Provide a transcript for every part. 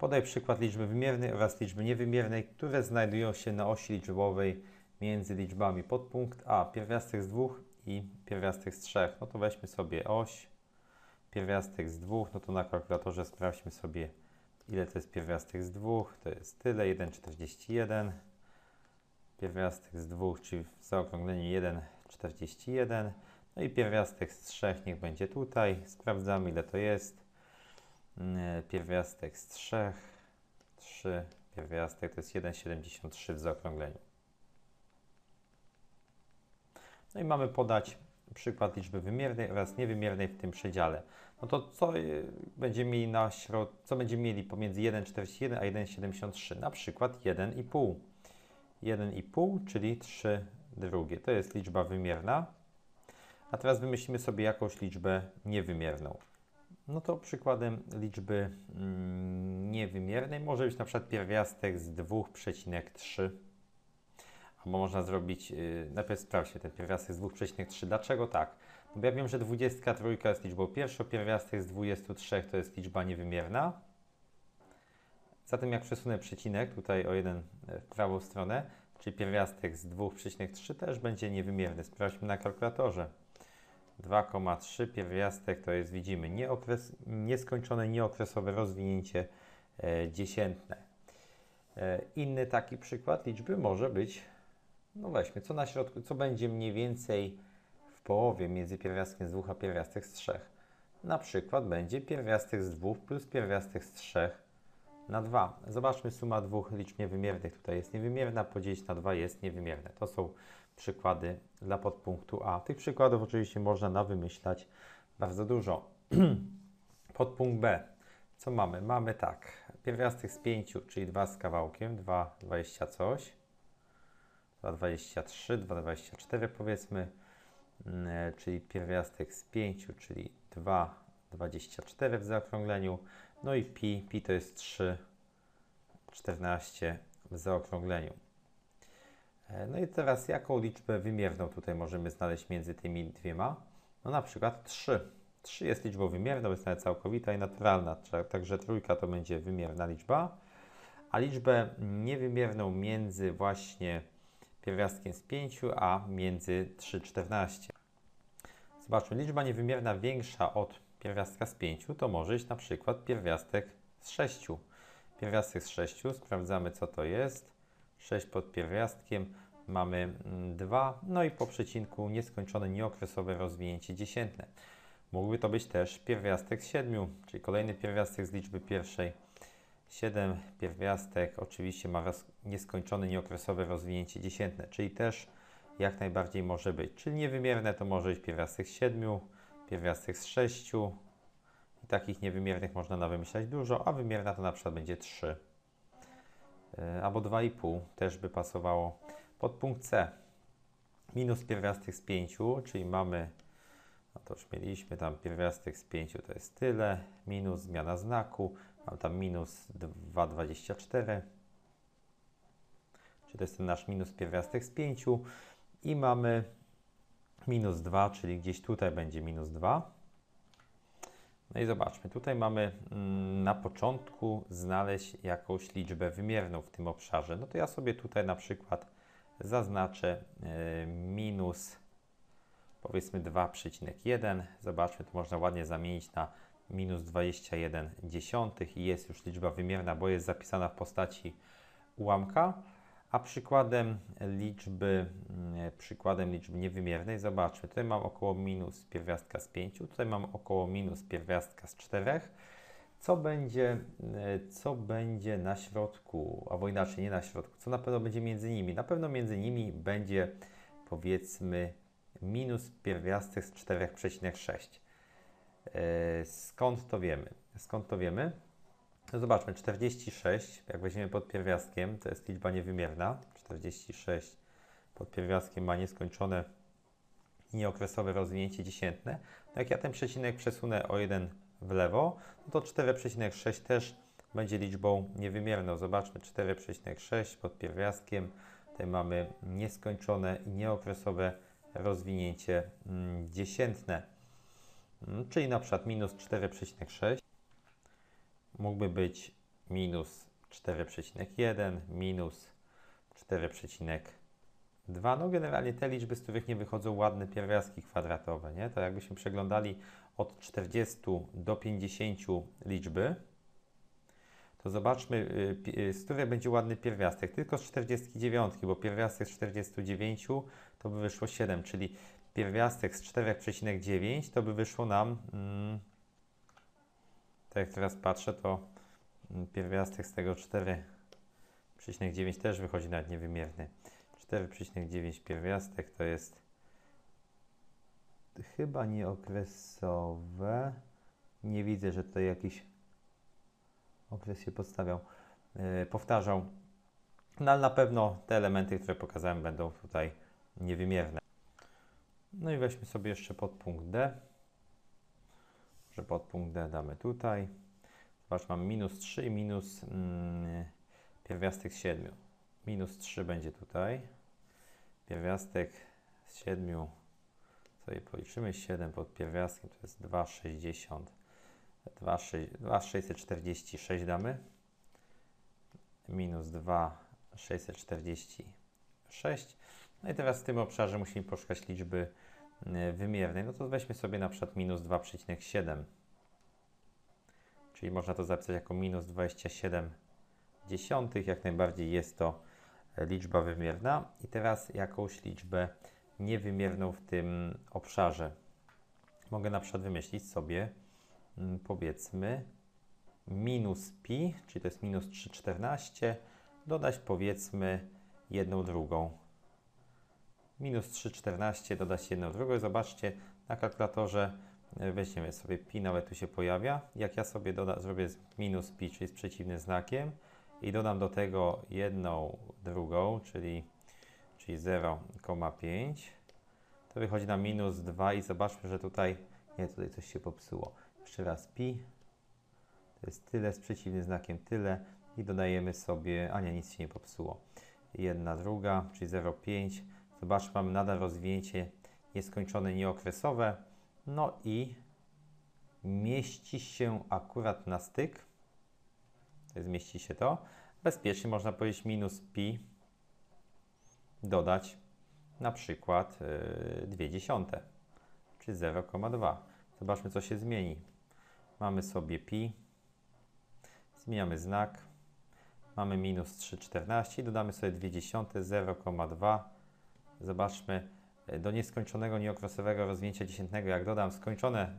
Podaj przykład liczby wymiernej oraz liczby niewymiernej, które znajdują się na osi liczbowej między liczbami podpunkt A, pierwiastek z dwóch i pierwiastek z trzech. No to weźmy sobie oś, pierwiastek z dwóch, no to na kalkulatorze sprawdźmy sobie ile to jest pierwiastek z dwóch, to jest tyle, 1,41. Pierwiastek z dwóch, czyli w zaokrągleniu 1,41. No i pierwiastek z trzech niech będzie tutaj. Sprawdzamy ile to jest. Mm, Pierwiastek z trzech, 3, pierwiastek to jest 1,73 w zaokrągleniu. No i mamy podać przykład liczby wymiernej oraz niewymiernej w tym przedziale. No to co y, będziemy mieli na środ... co będziemy mieli pomiędzy 1,41 a 1,73? Na przykład 1,5. 1,5, czyli 3 drugie. To jest liczba wymierna. A teraz wymyślimy sobie jakąś liczbę niewymierną. No to przykładem liczby mm, niewymiernej może być na przykład pierwiastek z 2,3. Albo można zrobić, yy, najpierw sprawdźmy ten pierwiastek z 2,3. Dlaczego tak? Bo ja wiem, że 23 jest liczbą pierwszą, pierwiastek z 23 to jest liczba niewymierna. Zatem jak przesunę przecinek tutaj o jeden w prawą stronę, czyli pierwiastek z 2,3 też będzie niewymierny. Sprawdźmy na kalkulatorze. 2,3 pierwiastek to jest, widzimy, nieokres, nieskończone, nieokresowe rozwinięcie e, dziesiętne. E, inny taki przykład liczby może być, no weźmy, co na środku, co będzie mniej więcej w połowie między pierwiastkiem z 2 a pierwiastek z 3. Na przykład będzie pierwiastek z 2 plus pierwiastek z 3 na 2. Zobaczmy suma dwóch liczb niewymiernych. Tutaj jest niewymierna, podzielić na 2 jest niewymierne. To są przykłady dla podpunktu A. Tych przykładów oczywiście można nawymyślać bardzo dużo. Podpunkt B. Co mamy? Mamy tak. Pierwiastek z 5, czyli 2 z kawałkiem, 2,20 coś. 2,23, 2,24 powiedzmy, mm, czyli pierwiastek z 5, czyli 2,24 w zaokrągleniu. No i pi, pi to jest 3,14 w zaokrągleniu. E, no i teraz jaką liczbę wymierną tutaj możemy znaleźć między tymi dwiema? No na przykład 3. 3 jest liczbą wymierną, jest nawet całkowita i naturalna, także trójka to będzie wymierna liczba, a liczbę niewymierną między właśnie pierwiastkiem z 5, a między 3,14. Zobaczmy, liczba niewymierna większa od pierwiastka z 5 to może być na przykład pierwiastek z 6. Pierwiastek z 6, sprawdzamy co to jest. 6 pod pierwiastkiem mamy 2, mm, no i po przecinku nieskończone, nieokresowe rozwinięcie dziesiętne. Mógłby to być też pierwiastek z 7, czyli kolejny pierwiastek z liczby pierwszej. 7 pierwiastek oczywiście ma nieskończone, nieokresowe rozwinięcie dziesiętne, czyli też jak najbardziej może być. Czyli niewymierne to może być pierwiastek z 7, pierwiastek z 6 i takich niewymiernych można nawymyślać dużo, a wymierna to na przykład będzie 3 e, albo 2,5 też by pasowało. Podpunkt C minus pierwiastek z 5, czyli mamy, no to już mieliśmy tam pierwiastek z 5 to jest tyle, minus zmiana znaku, mam tam minus 2,24, czyli to jest ten nasz minus pierwiastek z 5 i mamy minus 2, czyli gdzieś tutaj będzie minus 2. No i zobaczmy, tutaj mamy mm, na początku znaleźć jakąś liczbę wymierną w tym obszarze. No to ja sobie tutaj na przykład zaznaczę e, minus powiedzmy 2,1. Zobaczmy, tu można ładnie zamienić na minus 21 dziesiątych i jest już liczba wymierna, bo jest zapisana w postaci ułamka. A przykładem liczby, mm, przykładem liczby niewymiernej, zobaczmy, tutaj mam około minus pierwiastka z 5, tutaj mam około minus pierwiastka z 4. Co będzie, e, co będzie na środku, albo inaczej, nie na środku, co na pewno będzie między nimi? Na pewno między nimi będzie powiedzmy minus pierwiastek z 4,6. E, skąd to wiemy? Skąd to wiemy? No zobaczmy, 46, jak weźmiemy pod pierwiastkiem, to jest liczba niewymierna. 46 pod pierwiastkiem ma nieskończone nieokresowe rozwinięcie dziesiętne. No jak ja ten przecinek przesunę o jeden w lewo, no to 4,6 też będzie liczbą niewymierną. Zobaczmy, 4,6 pod pierwiastkiem. Tutaj mamy nieskończone i nieokresowe rozwinięcie mm, dziesiętne. Mm, czyli na przykład minus 4,6 mógłby być minus 4,1, minus 4,2. No generalnie te liczby, z których nie wychodzą ładne pierwiastki kwadratowe, nie? To jakbyśmy przeglądali od 40 do 50 liczby, to zobaczmy, y, y, z której będzie ładny pierwiastek. Tylko z 49, bo pierwiastek z 49 to by wyszło 7, czyli pierwiastek z 4,9 to by wyszło nam, mm, tak jak teraz patrzę, to mm, pierwiastek z tego 4,9 też wychodzi nawet niewymierny. 4,9 pierwiastek to jest chyba nieokresowe. Nie widzę, że tutaj jakiś okres się podstawiał, yy, powtarzał. No ale na pewno te elementy, które pokazałem, będą tutaj niewymierne. No i weźmy sobie jeszcze podpunkt D. Że podpunkt D damy tutaj. Zobacz, mam minus 3 i minus mm, pierwiastek z 7. Minus 3 będzie tutaj. Pierwiastek z 7 sobie policzymy 7 pod pierwiastkiem to jest 2,60. 2,646 damy. Minus 2,646. No i teraz w tym obszarze musimy poszukać liczby wymiernej. No to weźmy sobie na przykład minus 2,7. Czyli można to zapisać jako minus 27 dziesiątych. Jak najbardziej jest to e, liczba wymierna. I teraz jakąś liczbę niewymierną w tym obszarze. Mogę na przykład wymyślić sobie, mm, powiedzmy, minus pi, czyli to jest minus 3,14, dodać powiedzmy jedną drugą. Minus 3,14 dodać jedną drugą. I Zobaczcie, na kalkulatorze e, weźmiemy sobie pi, nawet tu się pojawia. Jak ja sobie doda, zrobię minus pi, czyli z przeciwnym znakiem i dodam do tego jedną drugą, czyli, czyli 0,5, to wychodzi na minus 2 i zobaczmy, że tutaj, nie, tutaj coś się popsuło. Jeszcze raz pi, to jest tyle, z przeciwnym znakiem tyle i dodajemy sobie, a nie, nic się nie popsuło. Jedna druga, czyli 0,5. Zobaczmy, mamy nadal rozwinięcie nieskończone, nieokresowe. No i mieści się akurat na styk. To jest, mieści się to. Bezpiecznie można powiedzieć minus pi dodać na przykład yy, 2 dziesiąte, czy 0,2. Zobaczmy, co się zmieni. Mamy sobie pi, zmieniamy znak, mamy minus 3,14 i dodamy sobie 2 dziesiąte, 0,2. Zobaczmy, y, do nieskończonego, nieokresowego rozwinięcia dziesiętnego, jak dodam skończone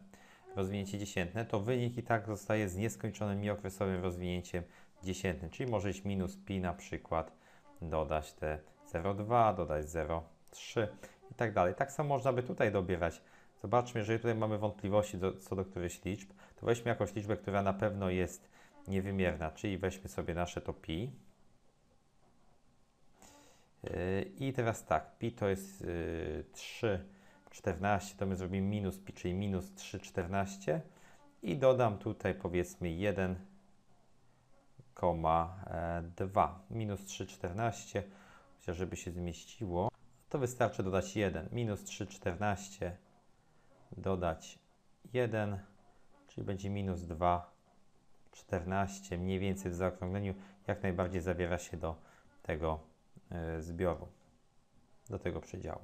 rozwinięcie dziesiętne, to wynik i tak zostaje z nieskończonym, nieokresowym rozwinięciem dziesiętnym, czyli może iść minus pi na przykład, dodać te 0,2, dodać 0,3 i tak dalej. Tak samo można by tutaj dobierać. Zobaczmy, jeżeli tutaj mamy wątpliwości do, co do którychś liczb, to weźmy jakąś liczbę, która na pewno jest niewymierna, czyli weźmy sobie nasze to pi. Yy, I teraz tak, pi to jest yy, 3,14, to my zrobimy minus pi, czyli minus 3,14 i dodam tutaj powiedzmy 1,2 minus 3,14 Chociaż żeby się zmieściło, to wystarczy dodać 1. Minus 3,14 dodać 1, czyli będzie minus 2,14. Mniej więcej w zaokrągleniu jak najbardziej zabiera się do tego zbioru, do tego przedziału.